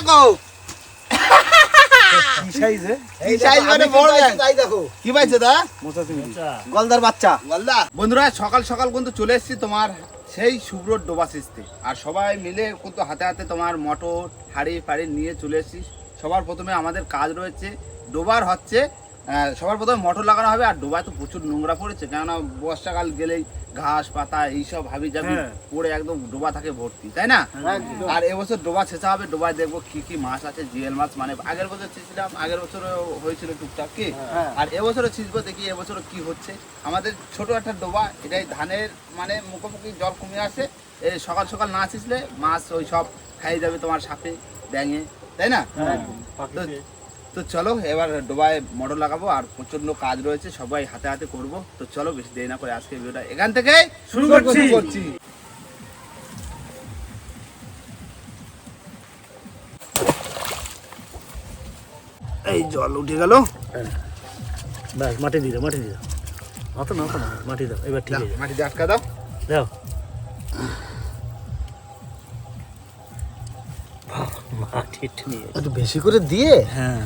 দেখো কি সাইজে কি size মানে বড় দেখ। তাই দেখো। কি পাইছে দা মোচা চিংড়ি গলদার বাচ্চা। বলদা বন্ধুরা সকাল সকাল কিন্তু চলে এসেছি তোমার সেই শুভ্র ডোবা সিস্তে। আর সবাই মিলে কিন্তু হাতে হাতে তোমার মটর হাড়ি ফাড়ি নিয়ে চলে এসেছি। সবার প্রথমে আমাদের কাজ রয়েছে। ডোবার হচ্ছে সবার প্রথমে মোটর লাগানো হবে আর ডোবায় তো প্রচুর নোংরা পড়েছে কেননা বর্ষাকাল গেলেই ঘাস পাতা এইসব হাবি যাবি হ্যাঁ। পড়ে একদম ডোবা থাকে ভর্তি তাই না? আর এবছর ডোবা ছেঁচা হবে ডোবায় দেখব কি কি মাছ আছে জিএল মাছ মানে আগের বছর ছেঁচছিলাম আগের বছর হয়েছিল টুকটাক কি? হ্যাঁ। আর এবছরও ছিঁচবো দেখি এবছর কি হচ্ছে। আমাদের ছোট একটা ডোবা এটাই ধানের মানে মুখোমুখি জল কমে আসে এই সকাল সকাল না ছিঁচলে মাছ ওই সব খাই যাবে তোমার সাপে ব্যাঙে তাই না? তো- চলো এবার ডোবায় মোটর লাগাবো আর প্রচণ্ড কাজ রয়েছে সবাই হাতে হাতে করব। তো চলো বেশি দেরি না করে আজকে ভিডিওটা এখান থেকে শুরু করছি। এই জল উঠে গেল। ব্যাস মাটি দিয়ে দাও মাটি দিয়ে দাও। অত না অত না মাটি দাও এবার ঠিক আছে মাটিতে আটকা দাও। দাও। মাটি একটু নিয়ে। একটু বেশি করে দিয়ে? হ্যাঁ।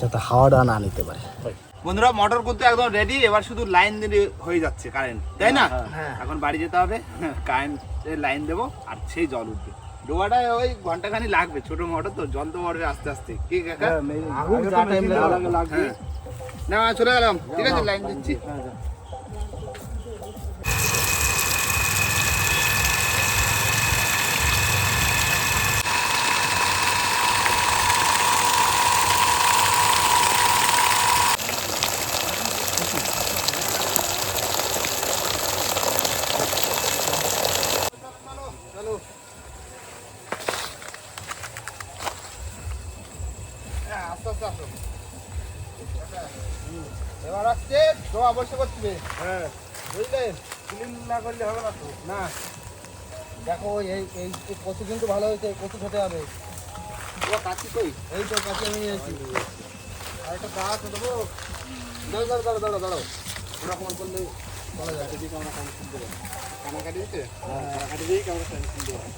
যাতে হাওয়াটা না নিতে পারে। বন্ধুরা মোটর কিন্তু একদম রেডি এবার শুধু লাইন দিলে হয়ে যাচ্ছে কারেন্ট তাই না? হ্যাঁ। এখন বাড়ি যেতে হবে কারেন্টের লাইন দেবো আর সেই জল উঠবে। ডোবাটা ওই ঘন্টাখানি লাগবে ছোট মোটর তো জল তো পড়বে আস্তে আস্তে। কি কাকা? হ্যাঁ। না চলে গেলাম। ঠিক আছে লাইন দিচ্ছি। এবার আসছে ডোবা বসে করতে হ্যাঁ। বুঝলেন ক্লিন না করলে হবে না তো। না। দেখো এই এই কচু কিন্তু ভালো হয়েছে কচু খেতে হবে। ও কাছি কই? এই তো কাছে আমি নিয়েছি আর একটা গাছ দেবো দাঁড়ো দাঁড়ো দাঁড়ো দাঁড়ো দাঁড়ো ওরকম করলে বলা যায়। যদি আমরা কানে শুনতে পারি কানা কাটি দিতে? কাটি দিয়েই আমরা কানে শুনতে পারি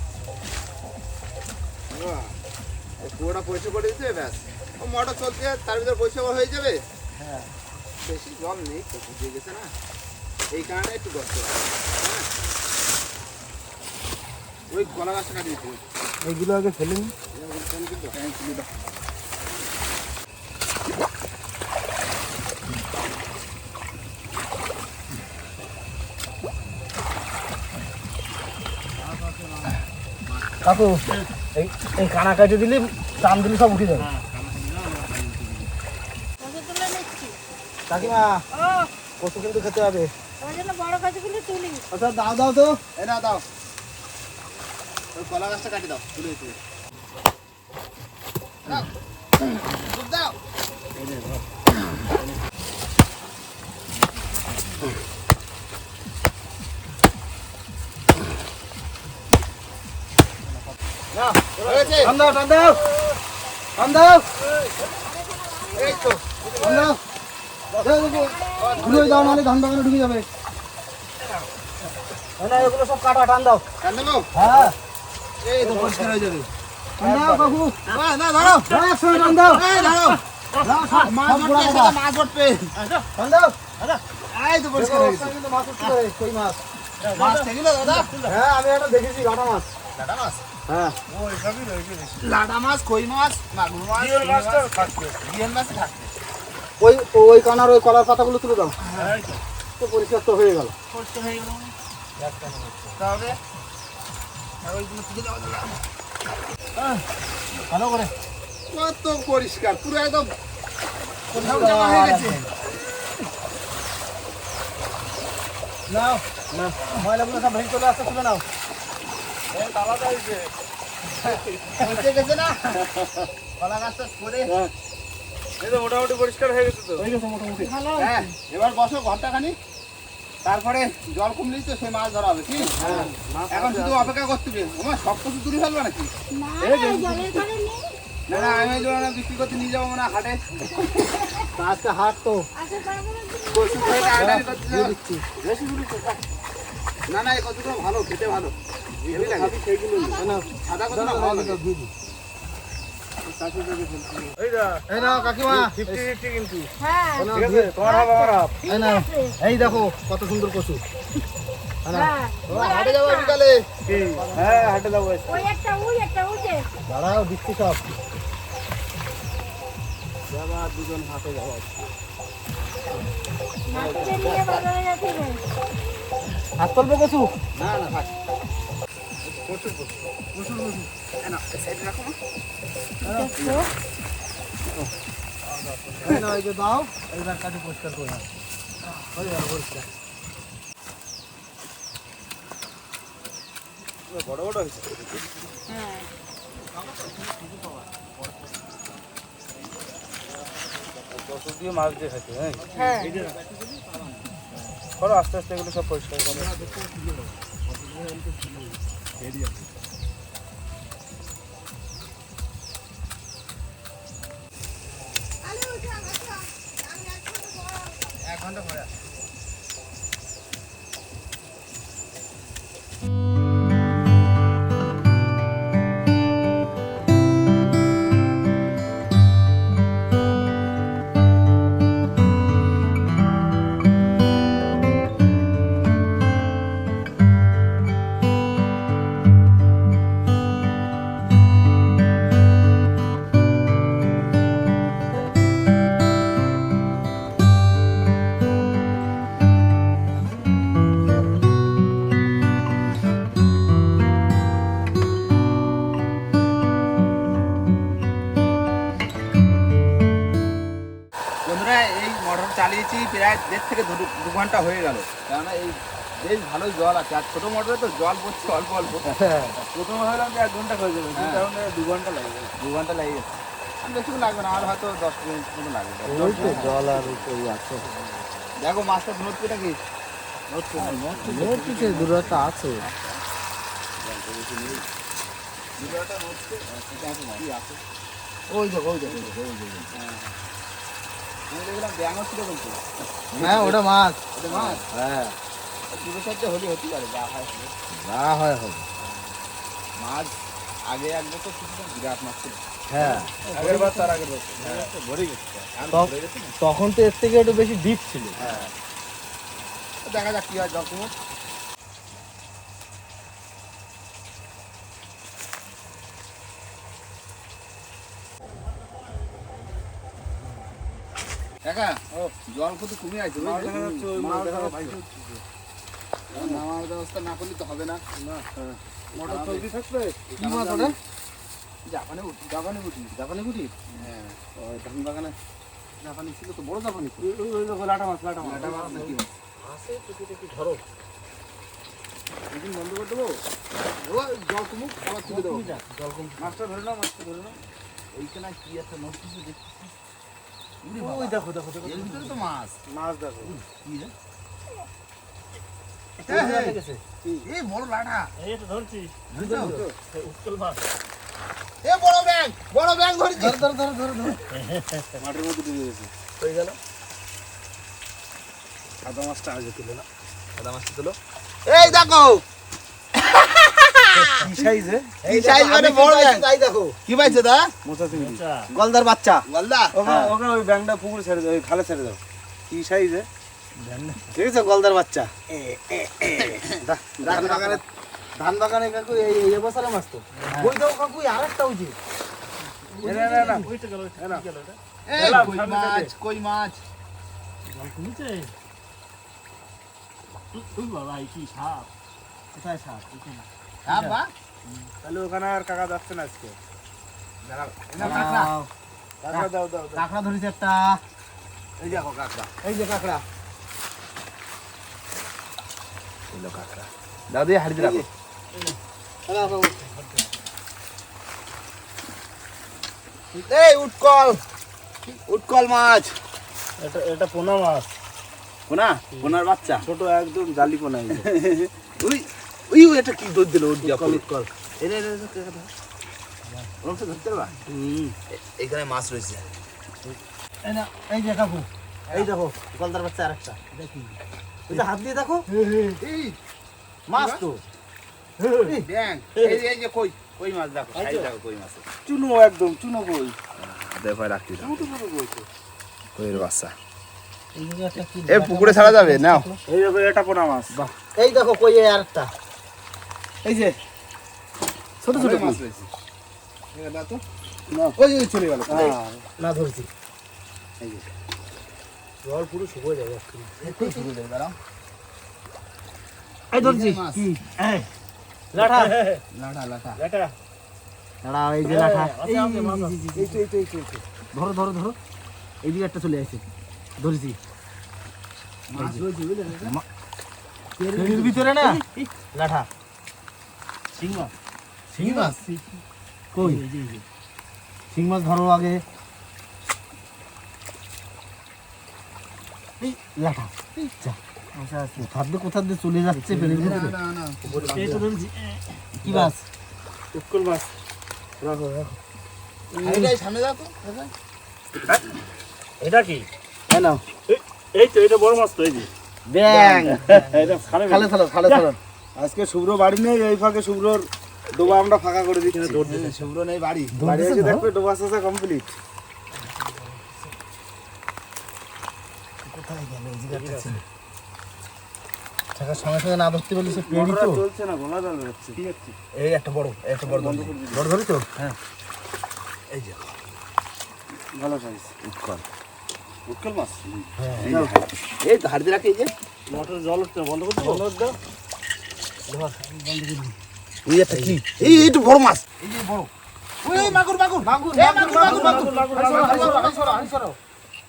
পুরোটা পয়সা করে দিতে ব্যাস। ও মোটর চলছে তার ভিতর পয়সা হয়ে যাবে? হ্যাঁ বেশি জল নেই বুঝে গেছে না? এই কারণে একটু কষ্ট হয়, ওই কলা গাছটা কাটিয়ে এইগুলো আগে ফেলে কাকু এই কানা কাটে দিলে টান দিলে সব উঠে যাবে কত তুলে নিচ্ছি কাকিমা ও। কচু কিন্তু খেতে হবে। আচ্ছা দাও দাও তো। এ না দাও। ওই কলা গাছটা কাটি দাও তুলে তুলে। দাও। দুধ দাও। না হয়েছে। টান দাও এই তো টান দাও। দাও, দাও, দাও। ঘুরে যাও নাহলে ধান বাগানে ঢুকে যাবে। না, না এগুলো সব কাটা টান দাও। কান দেবো হ্যাঁ। এই তো পরিষ্কার হয়ে যাবে। টান দাও কাকু। না না দাঁড়াও। দাও, একসঙ্গে টান দাও। এই দাঁড়াও। মাছ গোড়া। সেটা মাছ উঠবে টান দাও। এই তো পরিষ্কার হয়ে গেছে। কিন্তু মাছ উঠতে পারে, কই মাছ? মাছ থেকেছিল দাদা? হ্যাঁ আমি একটা দেখেছি কাটা মাছ। লাটা মাছ? হ্যাঁ। লাটা মাছ কই মাছ? মাগুর মাছ মাছ থাকবে মাছ থাকবে। ওই ওই কানার ওই কলার পাতাগুলো তুলে দাও। তো পরিষ্কার তো হয়ে গেল। পরিষ্কার হয়ে গেল। তাহলে ভালো করে। কত পরিষ্কার পুরো একদম হয়ে গেছে। নাও না ময়লাগুলো সব ভেঙে চলে আসতে তুলে নাও। হয়ে গেছে না? কলা গাছটা করে মোটামুটি পরিষ্কার হয়ে গেছে তো। হয়ে গেছে মোটামুটি। হ্যাঁ এবার বসো ঘন্টাখানি তারপরে জল কমলেই তো সেই মাছ ধরা হবে কি? এখন শুধু অপেক্ষা করতে হবে। আমার সব কিছু তুলে ফেলবে নাকি? না না না আমি ওই জন্য বিক্রি করতে নিয়ে যাব না হাটে। আজকে হাট তো। না বেশি দূরে না না এই কতগুলো ভালো খেতে ভালো। সাদা কত না ভালো এই হ্যাঁ। এই দেখো কত সুন্দর কচু। হ্যাঁ। হাটে যাব বিকালে হ্যাঁ হাটে যাব ওই একটা ওই একটা ওই যে। দাঁড়াও দিচ্ছি সব। বাজারে যাচ্ছে রে হাত তুলবো কচু? না না থাক প্রচুর প্রচুর প্রচুর প্রচুর না রাখো দাও এইবার পরিষ্কার করে হয়ে পরিষ্কার। বড় বড় হয়েছে হ্যাঁ। দিয়ে মাছ দিয়ে খাইতে হ্যাঁ। হ্যাঁ করো আস্তে আস্তে এগুলো সব পরিষ্কার করো এক ঘণ্টা পরে আসো। বন্ধুরা মোটর প্রায় দেড় থেকে দু ঘণ্টা হয়ে গেল। কেননা এই বেশ ভালোই জল আছে। আর ছোটো মোটরে তো জল পড়ছে অল্প অল্প। প্রথমে ভাবলাম যে এক ঘণ্টা হয়ে যাবে হ্যাঁ। দু ঘণ্টা লাগে। দু ঘণ্টা লেগে। বেশিক্ষণ লাগবে না আর হয়তো দশ মিনিট মতো লাগবে। জল আর আছে। দেখো মাছটা নড়ছে কি? আছে। ভিডিওটা নড়ছে আছে ওই দেখো ওই দেখো আমি দেখলাম ব্যাঙও ছিল বলছে হ্যাঁ ওটা মাছ। ওটা মাছ? হ্যাঁ। হলে হতে পারে যা হয় যা হয় হবে। মাছ আগে এক বছর শুধু বিরাট মাছ ছিল। হ্যাঁ। আগের বার তার আগের বছর। ভরে গেছে। এখন তখন- ভরে? তখন তো এর থেকে একটু বেশি ডিপ ছিল। হ্যাঁ। দেখা যাক কি হয় জল কাকা জল কত কমে আছে। নামার ব্যবস্থা না করলে তো হবে না। মোটর চলতি থাকবে? কি মাছ ওটা জাপানে উঠি। জাপানি গুটি জাপানি গুটি হ্যাঁ। ওই ধান বাগানে। জাপানি ছিল তো বড় জাপানি ওই দেখো লাটা মাছ লাটা মাছ। লাটা মাছ নাকি? আছে টুকি টুকি ধরো? একদিন বন্ধ করে দেবো? জল কমুক আবার তুলে দেবো। জল কম মাছটা ধরে নাও মাছটা ধরে নাও। এইখানে কি একটা নষ্ট দেখছি উরে বাবা, ওই দেখো দেখো দেখো। এর ভিতরে তো মাছ। মাছ দেখো। কি রে? এই বড় লাটা এই তো ধরছি। ধরেছো? মাছ। এ বড় ব্যাং বড় ব্যাং ধরেছি। ধর ধর ধর ধর ধর। মধ্যে ডুবে গেছে। হয়ে গেল। সাদা মাছটা আগে তুলে না সাদা মাছটা তুলো। এই দেখো কি সাইজে কি size মানে বড় ব্যাং দেখো। কি পাইছে দা মোচা চিংড়ি। গলদার বাচ্চা। গলদা? ওকে ওকে ওই ব্যাংটা পুকুরে ছেড়ে দাও ওই খালে ছেড়ে দাও। কি সাইজে ঠিক আছে গলদার বাচ্চা। ধান বাগানে ধান বাগানে কাকু এই এই বছরে মাছ তো। ওই দাও কাকু আর একটা উঠি না না না ওইটা গেল না। কি গেল ওটা এই গেলাম, কই সামনে মাছ কই মাছ? বাবা কি সাপ? কোথায় সাপ? এখানে। হ্যাঁ তাহলে ওখানে আর কাকা যাচ্ছে না আজকে। কাকড়া। দাও। দাও দাও। ধরেছে একটা। এই দেখো কাকড়া। এই যে কাকড়া। এলো কাকড়া। দাও দিয়ে হাড়ি দিয়ে এই উটকল। উটকল মাছ। এটা এটা পোনা মাছ। কোনা কোনার বাচ্চা। ছোট একদম জালি পোনা। ওই ওই ওই এটা কি দৌড় দিল ওর উৎকল উৎকল এটা এটা ধরতে পারবা? এখানে মাছ রয়েছে। এই না এই যে কাকু এই দেখো গলদার বাচ্চা আরেকটা। দেখি। এই হাত দিয়ে দেখো। এই মাছ তো। এই যে- কই কই মাছ দেখো সাইজ দেখো কই মাছ। চুনো একদম চুনো কই? দেখো রাখতে দাও চুনো চুনো কই কইয়ের বাচ্চা। পুকুরে ছাড়া যাবে নাও। এই দেখো এটা পোনা মাছ। এই দেখো কই এই আরেকটা? এই যে ছোট ছোট মাছ রয়েছে। এ তো? ওই ওই চলে গেল। না ধরছি। জল পুরো শুকিয়ে যাবে একটু শুরু দেবে দাঁড়াও। এই ধরছি। এই লাঠা। লাঠা লাঠা। এটা দাঁড়াও এই যে লাঠা। আছে, আছে, মাছ আছে। এই তো এই তো এই। তো, ধরো ধরো। ধরো এইদিকে একটা চলে আসছে ধরেছি। মাছ রয়েছে বুঝলে? ভিতরে না? লাঠা। শিং মাছ শিং মাছ কই শিং মাছ ধরো আগে। এই লাঠা যা। আচ্ছা আচ্ছা। দিয়ে কোথা দিয়ে চলে যাচ্ছে পেলের ভিতরে না না এই তো ধরেছি। কি মাছ উৎকল মাছ রাখো রাখো। এইটাই সামনে দাও এটা কি? হ্যাঁ এই তো এটা বড় মাছ তো এই যে। ব্যাং। এটা খালে খালে খালে চালো আজকে শুভ্র বাড়ি নেই এই ফাঁকে শুভ্রর ডোবা আমরা ফাঁকা করে দিচ্ছি। শুভ্র নেই বাড়ি। বাড়ি এসে দেখবে ডোবা চাষা কমপ্লিট কোথায় গেল? এই জায়গাটা সঙ্গে সঙ্গে না ধরতে পারলে সে পেড়ি তো। চলছে না গলা জল যাচ্ছে। এই একটা বড় একটা বড় ধরছি। বড় ধরি তো? হ্যাঁ। ভালো সাইজ উৎকল। উৎকল মাছ? হ্যাঁ এই যে, এই ধার দিয়ে রাখি এই যে। মোটর জল উঠছে বন্ধ করতে বন্ধ করে দাও। এই একটা কি এই একটু বড় মাছ এই যে বড় ওই মাগুর মাগুর মাগুর এই।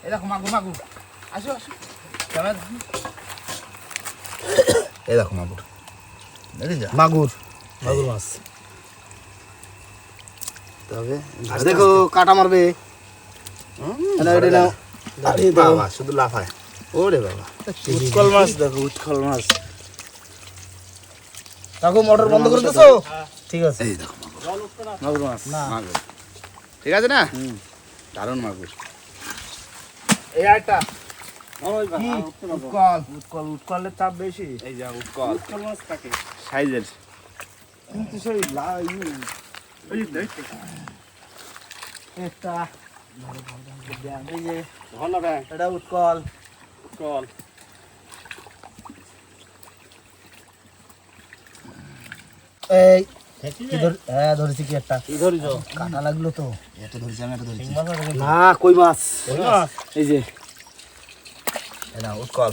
এই দেখো মাগুর মাগুর আসো আসো ক্যামেরা এই দেখো মাগুর মাগুর মাগুর মাছ তবে দেখো কাটা মারবে শুধু লাফায় ওরে বাবা উৎকল মাছ দেখো উৎকল মাছ কাকু মোটর বন্ধ করে দিছো? ঠিক আছে। এই দেখো মাগুর। মাছ না। মাগুর। ঠিক আছে না? দারুণ মাগুর। এই তো। উৎকল। উৎকল উৎকলের চাপ বেশি? এই যা উৎকল। উৎকল মাছ থাকে। সাইজের। কিন্তু সেই লা ইউ এই দেখ। ব্যাং এটা উৎকল। উৎকল। এই হ্যাঁ ধরেছি কি একটা। কি ধরিছ? কাটা লাগল তো। এটা ধরেছি আমি এটা ধরেছি। মাছ না কই মাছ? এই যে। না উৎকল।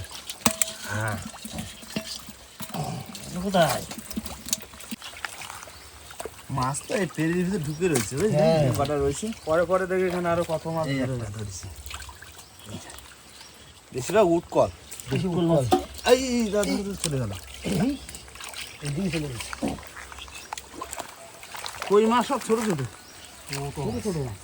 কোথায়? মাছ তো এই পেরির ভিতরে ঢুকে রয়েছে হ্যাঁ। কটা রয়েছে। পরে পরে দেখি এখানে আরও কত মাছ ধরেছি। বেশিরভাগ উৎকল। উৎকল মাছ এই চলে গেল। এদিকে চলে গেছে। কই মাছ সব ছোট ছোট? ছোট ছোট মাছ।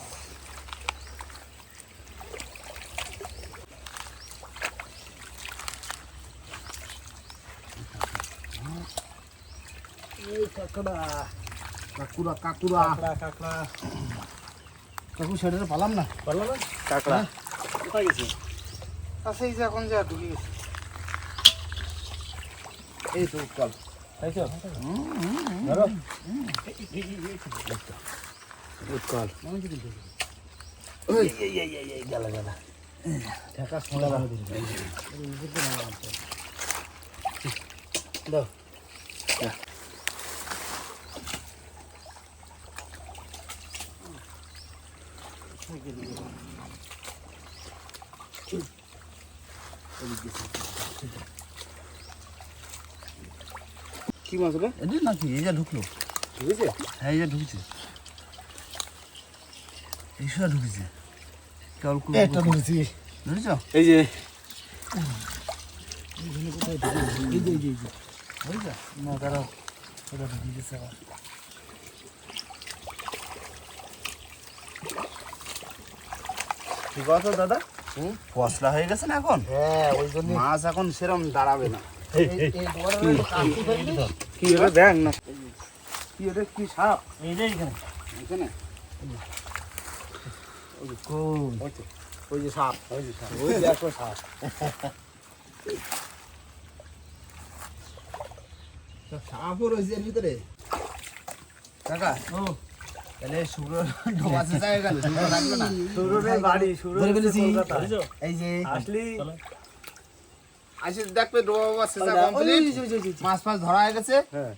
এই কাকড়া। কাকুরা কাকুরা কাকড়া কাকড়া। কাকু সেটা পালাম না? না? কাকড়া। কোথায় গেছে? আচ্ছা এই যে এখন যা ঢুকে গেছে। এই তো উৎকল। তাই তো ধরো উৎকল এই এই এই এই এই গেলা গেলা ঢাকা সোনা বানা দিন দাও কি মাছ রে এটা নাকি এই যা ঢুকলো। বুঝেছে হ্যাঁ এই যা ঢুকছে। এই সোজা ঢুকেছে। কেবল ধরেছি ধরেছ? এই যে। এই যে এই যে এই যে। না দাঁড়াও। ওটা ঢুকে গেছে আবার ঠিক আছে দাদা? পশলা হয়ে গেছে না এখন? হ্যাঁ ওই জন্য। মাছ এখন সেরম দাঁড়াবে না। এই এই দোকানে কাটতে পারবি কি এটা ব্যাং না কি এটা কি সাপ এই যে এখানে এখানে কোন ওই যে সাপ ওই যে সাপ ওই দেখো সাপ সাপও রয়েছে এর ভিতরে কাকা ও তাহলে শুভ্র ডোবা শেষ হয়ে গেল শুভ্র থাকবে না সুরুরের বাড়ি সুরুর ধরে ফেলেছি। বুঝেছ? এই যে আসলি আসি দেখবে ডোবা বাবা শেষা কমপ্লিট মাছ ফাছ ধরা হয়ে গেছে। হ্যাঁ।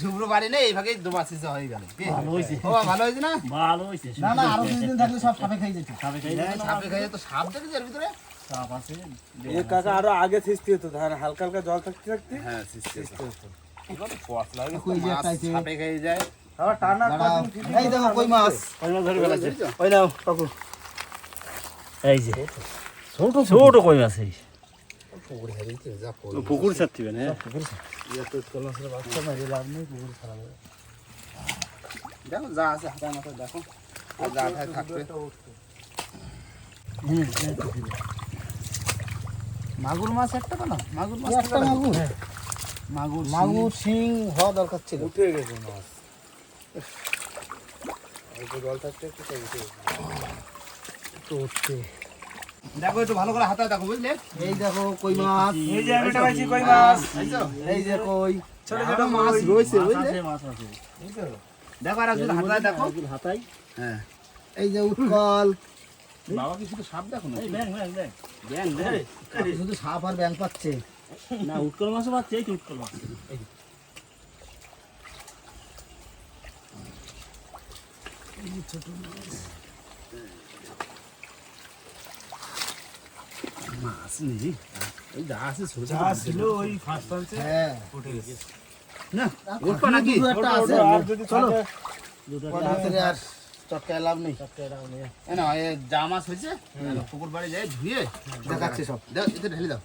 শুভ্র বাড়ি নেই এই ডোবা শেষা হয়ে গেল। ভালো হয়েছে। ও ভালো হয়েছে না? ভালো হয়েছে না না আরও কিছুদিন থাকলে সব সাপে খাই যেত। সাপে খাই সাপে খাইয়ে তো সাপ দেখেছি এর ভিতরে। সাপ আছে এ কাকা আরও আগে সৃষ্টি হতো ধান হালকা হালকা জল থাকতে থাকতে হ্যাঁ সৃষ্টি হতো। সাপে যায়। আবার টানা এই দেখো কই মাছ? কই মাছ ধরে ফেলেছে? ওই নাও কাকু। এই যে। ছোট ছোট কই মাছ? এই পুকুরে হারিয়েছে যা করো পুকুর ছাড়তিবেন হ্যাঁ বাচ্চা মারি লাভ নেই পুকুর খারাপ দেখো যা আছে হাতের মাথায় দেখো। আর যা খায় থাকবে। মাগুর মাছ একটা তো না মাগুর মাছ একটা মাগুর? মাগুর মাগুর শিং হওয়া দরকার ছিল। উঠে গেছে মাছ। জল থাকতে একটু তো উঠে তো উঠছে। দেখো একটু ভালো করে হাতে দেখো বুঝলে? এই দেখো কই মাছ? এই যে আমি পাইছি কই মাছ। এই যে কই? ছোট ছোট মাছ রয়েছে বুঝলে? মাছ আছে। দেখো আর দেখো। হাতাই। হ্যাঁ। এই যে উৎকল। বাবা কি শুধু সাপ দেখো না এই ব্যাং ব্যাং ব্যাং। ব্যাং ব্যাং। শুধু সাপ আর ব্যাং পাচ্ছে। না উৎকল মাছও পাচ্ছে এই তো উৎকল মাছ। মাছ। নেই এই যা আছে ওই ফার্স্ট হ্যাঁ উঠে গেছে না উঠবা নাকি একটা আছে আর যদি চলো আর চটকায় লাভ নেই এ না এ যা মাছ হয়েছে পুকুর বাড়ি যাই ধুয়ে দেখাচ্ছে সব এতে ঢেলে দাও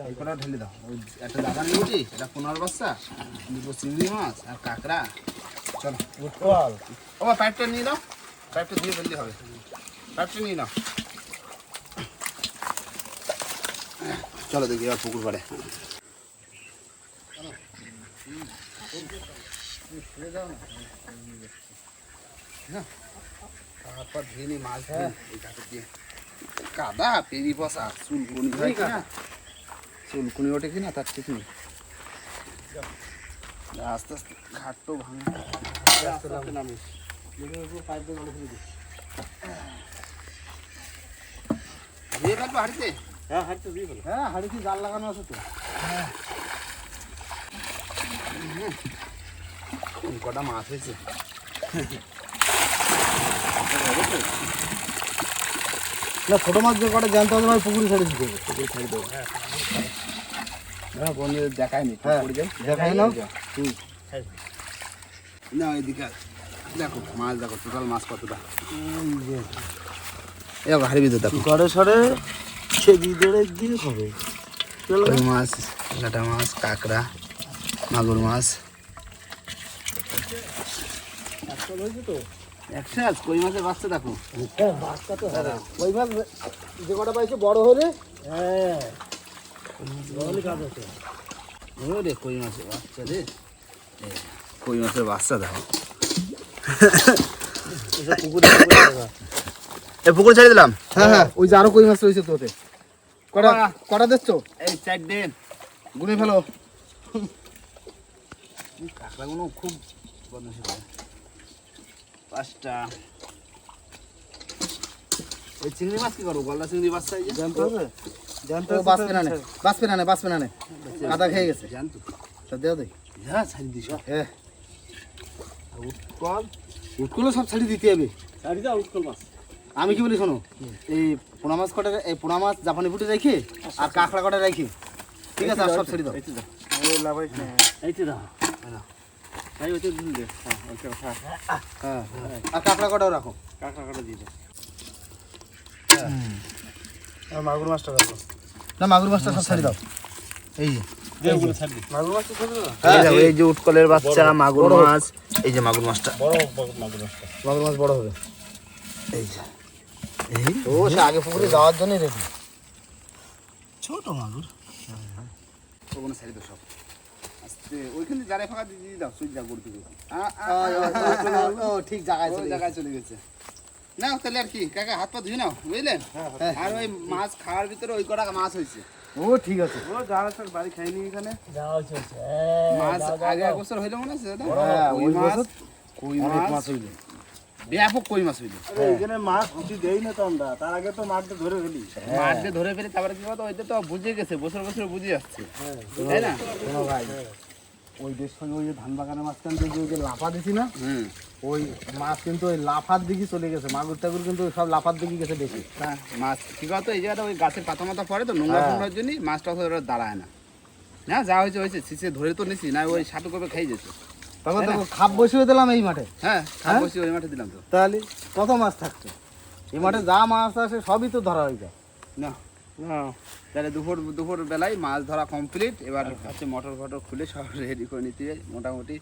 এই দাও ওই একটা দাদা নিয়ে উঠি একটা পোনার বাচ্চা চিংড়ি মাছ আর কাঁকড়া চলো ও পাইপটা নিয়ে দাও পাইপটা দিয়ে ফেললে হবে পাইপটা নিয়ে নাও চলো দেখি এবার পুকুর পাড়ে। তারপর মাছ দিয়ে কাদা পেরি বসা চুলকুনি হয় কিনা? চুলকুনি ওঠে কিনা তার ঠিক নেই। আস্তে আস্তে ঘাটটাও ভাঙা। নামিস। দিয়ে ফেলব হাড়িতে? হ্যাঁ হাঁটতে দিয়ে হ্যাঁ হাড়িতে জাল লাগানো আছে তো। কোন কটা মাছ হয়েছে। না ছোট মাছ যে কটা জানতে হবে আমি পুকুরে ছেড়ে দিতে পুকুরে ছেড়ে দেবো হ্যাঁ। বন্ধু দেখায়নি হ্যাঁ, পড়ে যাই। দেখাই না এদিকে দেখো মাছ দেখো টোটাল মাছ কতটা। এ হাড়ি ভিতরে দেখো। করে সরে দিয়ে হবে। কই মাছ? লাটা মাছ কাঁকড়া মাগুর মাছ। একশো আজ কই মাছের বাচ্চা দেখো। বাচ্চা তো হ্যাঁ ওই মাছ? যে কটা পাইছে বড় হলে? হ্যাঁ। ওরে কই মাছের বাচ্চা রে। কই মাছের বাচ্চা দেখো। পুকুরে পুকুরে রাখা। পুকুর ছেড়ে দিলাম। হ্যাঁ হ্যাঁ ওই যে আরও কই মাছ রয়েছে তোতে। কটা বাবা। কটা দিচ্ছ? এই চার দিন। গুনে ফেলো। কাঁকড়াগুলো খুব বদমাশি পাঁচটা। এই চিংড়ি মাছ কি করব? গলদা চিংড়ি জানতে হবে জানতে ও, হবে বাঁচবে না নে, বাঁচবে না বাঁচবে না কাদা খেয়ে গেছে। জানতো তা দেও হ্যাঁ ছাড়ি দিস হ্যাঁ। কল উটগুলো সব ছাড়ি দিতে হবে। ছাড়ি দাও উৎকল মাছ। আমি কি বলি শোনো? এই পোনা মাছ কটা এই পোনা মাছ জাপানি ফুটে রাখি আর কাঁকড়া কটা রেখে। ঠিক আছে আর সব ছেড়ে দাও। এই তো দাও। হ্যাঁ থাক হ্যাঁ আর কাঁকড়া কটাও রাখো। কাঁকড়া কাটা দিয়ে দে। আর মাগুর মাছটা রাখো। না মাগুর মাছটা সব ছাড়ি দাও। এই যে। দে ওগুলো ছাড় দি। মাগুর মাছটা ছাড়ি দাও এই যে উটকলের বাচ্চা মাগুর মাছ এই যে মাগুর মাছটা। বড় বড় মাগুর মাছটা। মাগুর মাছ বড় হবে। এই যে। এই ও সে আগে পুকুরে যাওয়ার জন্যই রেডি ছোট মাগুর ওখানে ছাড়ি সব ওইখানে জারে ফাঁকা দিয়ে দিয়ে দাও সুইচ যা করতে ঠিক জায়গায় চলে জায়গায় চলে গেছে না তাহলে আর কি কাকা হাত পা ধুয়ে নাও বুঝলেন আর ওই মাছ খাওয়ার ভিতরে ওই কটা মাছ হয়েছে ও ঠিক আছে ও যারা সব বাড়ি খাইনি এখানে যাও চলছে মাছ আগে এক বছর হইল মনে আছে দাদা? হ্যাঁ, ওই মাছ কই মাছ মাছ হইল ব্যাপক কই মাছ হইল এখানে মাছ উঠি দেই না তো আমরা। তার আগে তো মাছটা ধরে ফেলি। মাছ ধরে ফেলে তারপরে কি বলতো ওইটা তো বুঝে গেছে বছর বছর বুঝে আসছে। তাই না? শোনো ভাই ওই দেশ সঙ্গে ওই যে ধান বাগানের মাঝখান থেকে ওই যে লাফা দিছি না হুম। ওই মাছ কিন্তু ওই লাফার দিকে চলে গেছে। মাগুর টাগুর কিন্তু সব লাফার দিকে গেছে বেশি। হ্যাঁ, মাছ কি বলতো এই জায়গাটা ওই গাছের পাতা মাথা পড়ে তো নোংরা হ্যাঁ। ফোংরার জন্য মাছটা তো ওরা দাঁড়ায় না। না যা হয়েছে হয়েছে শিশে ধরে তো নিছি না ওই সাপে কবে খাই যেত। তখন তো খাপ বসিয়ে দিলাম এই মাঠে। হ্যাঁ হ্যাঁ? বসি ওই মাঠে দিলাম তো। তাহলে কত মাছ থাকছে এই মাঠে যা মাছ আসে সবই তো ধরা হয়ে যায়। না। তাহলে দুপুর দুপুর বেলায় মাছ ধরা কমপ্লিট এবার হচ্ছে মোটর ফটর খুলে সব রেডি করে নিতে হবে মোটামুটি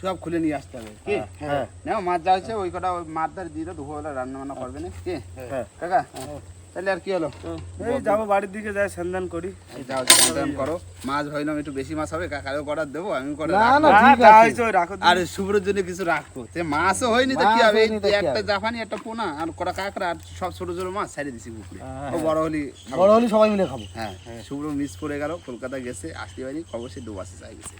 সব খুলে নিয়ে আসতে হবে কি? হ্যাঁ নাও মাছ যা হচ্ছে ওই কটা ওই মাছ ধরে দিয়ে দুপুরবেলা রান্না বান্না করবে না কি? হ্যাঁ। কাকা? তাহলে আর কি হলো? এই যাব বাড়ির দিকে যাই সন্ধান করি। যাও স্নান করো। মাছ ভাইলাম একটু বেশি মাছ হবে কাকারও করার দেবো আমি করে না না ঠিক আছে। রাখো আর শুভ্রের জন্য কিছু রাখব। সে মাছও হয়নি তো কি মাছ হবে? হয়নি একটা? জাপানি একটা পোনা আর কটা কাঁকড়া আর সব ছোট ছোট মাছ ছাড়িয়ে দিছি পুকুরে। ও বড় হলি বড় হলে সবাই মিলে খাব। হ্যাঁ শুভ্র মিস করে গেল কলকাতা গেছে আসতে পারি খবর সে ডোবাসে চাই গেছে।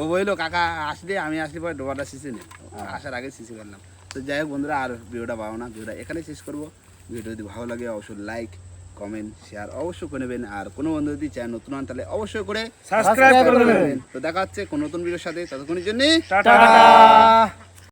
ও বলল কাকা আসলে আমি আসলে পরে ডোবাটা শিশে নে আসার আগে শিশে ফেললাম তো যাই হোক বন্ধুরা আর ভিডিওটা পাবো না ভিডিওটা এখানে শেষ করব। ভিডিও যদি ভালো লাগে অবশ্যই লাইক কমেন্ট শেয়ার অবশ্যই করে নেবেন। আর কোনো বন্ধু যদি চ্যানেল নতুন হন তাহলে অবশ্যই করে সাবস্ক্রাইব করে নেবেন। তো দেখা হচ্ছে কোন নতুন ভিডিওর সাথে। ততক্ষণের জন্য টাটা।